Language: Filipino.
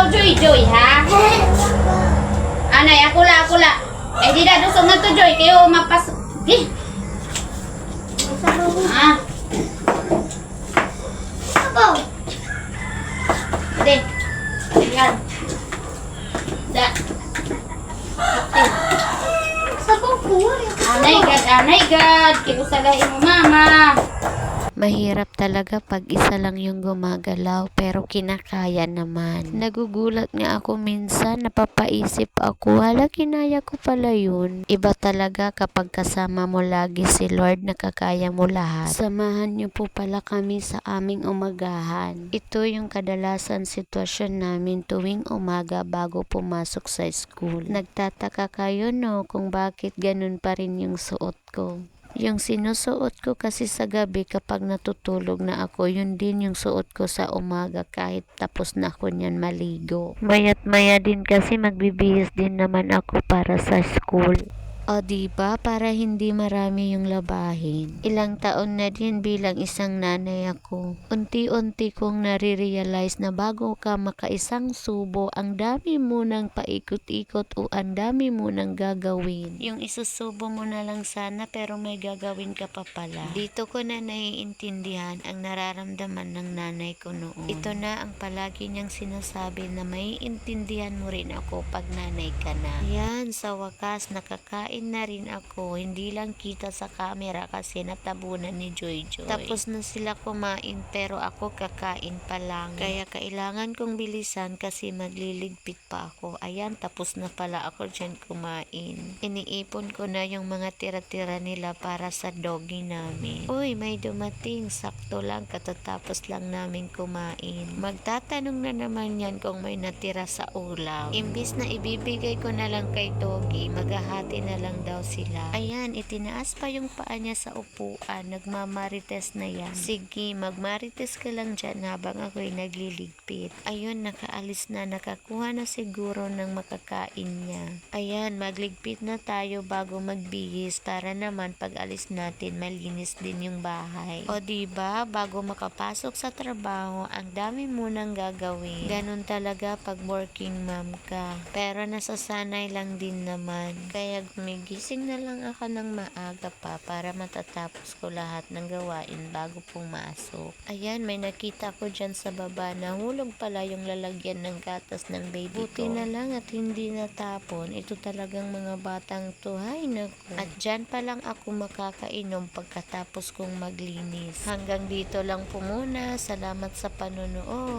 ikaw, Joy, Joy, ha? Anay, ako la, ako la. Eh, di na, dusog na to, Joy. Kayo mapas... Di. Ah. Sabaw. Di. Ayan. Da. Okay. Sabaw ko. Anay, God, anay, God. Kiusagahin mo, mama. Mahirap talaga pag isa lang yung gumagalaw pero kinakaya naman. Nagugulat nga ako minsan, napapaisip ako, hala kinaya ko pala yun. Iba talaga kapag kasama mo lagi si Lord nakakaya mo lahat. Samahan niyo po pala kami sa aming umagahan. Ito yung kadalasan sitwasyon namin tuwing umaga bago pumasok sa school. Nagtataka kayo no kung bakit ganun pa rin yung suot ko. Yung sinusuot ko kasi sa gabi kapag natutulog na ako, yun din yung suot ko sa umaga kahit tapos na ako niyan maligo. Mayat maya din kasi magbibihis din naman ako para sa school. O diba, para hindi marami yung labahin. Ilang taon na din bilang isang nanay ako. Unti-unti kong nare-realize na bago ka makaisang subo, ang dami mo nang paikot-ikot o ang dami mo nang gagawin. Yung isusubo mo na lang sana pero may gagawin ka pa pala. Dito ko na naiintindihan ang nararamdaman ng nanay ko noon. Ito na ang palagi niyang sinasabi na may intindihan mo rin ako pag nanay ka na. Yan, sa wakas nakakain na rin ako. Hindi lang kita sa camera kasi natabunan ni Joy Joy. Tapos na sila kumain pero ako kakain pa lang. Kaya kailangan kong bilisan kasi magliligpit pa ako. Ayan, tapos na pala ako dyan kumain. Iniipon ko na yung mga tira-tira nila para sa doggy namin. Uy, may dumating. Sakto lang, katatapos lang namin kumain. Magtatanong na naman yan kung may natira sa ulam. Imbis na ibibigay ko na lang kay doggy, maghahati na lang daw sila. Ayan, itinaas pa yung paa niya sa upuan. Nagmamarites na yan. Sige, magmarites ka lang dyan habang ako'y nagliligpit. Ayun, nakaalis na. Nakakuha na siguro ng makakain niya. Ayan, magligpit na tayo bago magbihis para naman pag alis natin, malinis din yung bahay. O diba, bago makapasok sa trabaho, ang dami mo nang gagawin. Ganun talaga pag working mom ka. Pero nasasanay lang din naman. Kaya gumigising na lang ako ng maaga pa para matatapos ko lahat ng gawain bago pumasok. Ayan, may nakita ko dyan sa baba na hulog pala yung lalagyan ng gatas ng baby Buti ko. na lang at hindi natapon. Ito talagang mga batang to. Hay naku. At dyan pa lang ako makakainom pagkatapos kong maglinis. Hanggang dito lang po muna. Salamat sa panonood.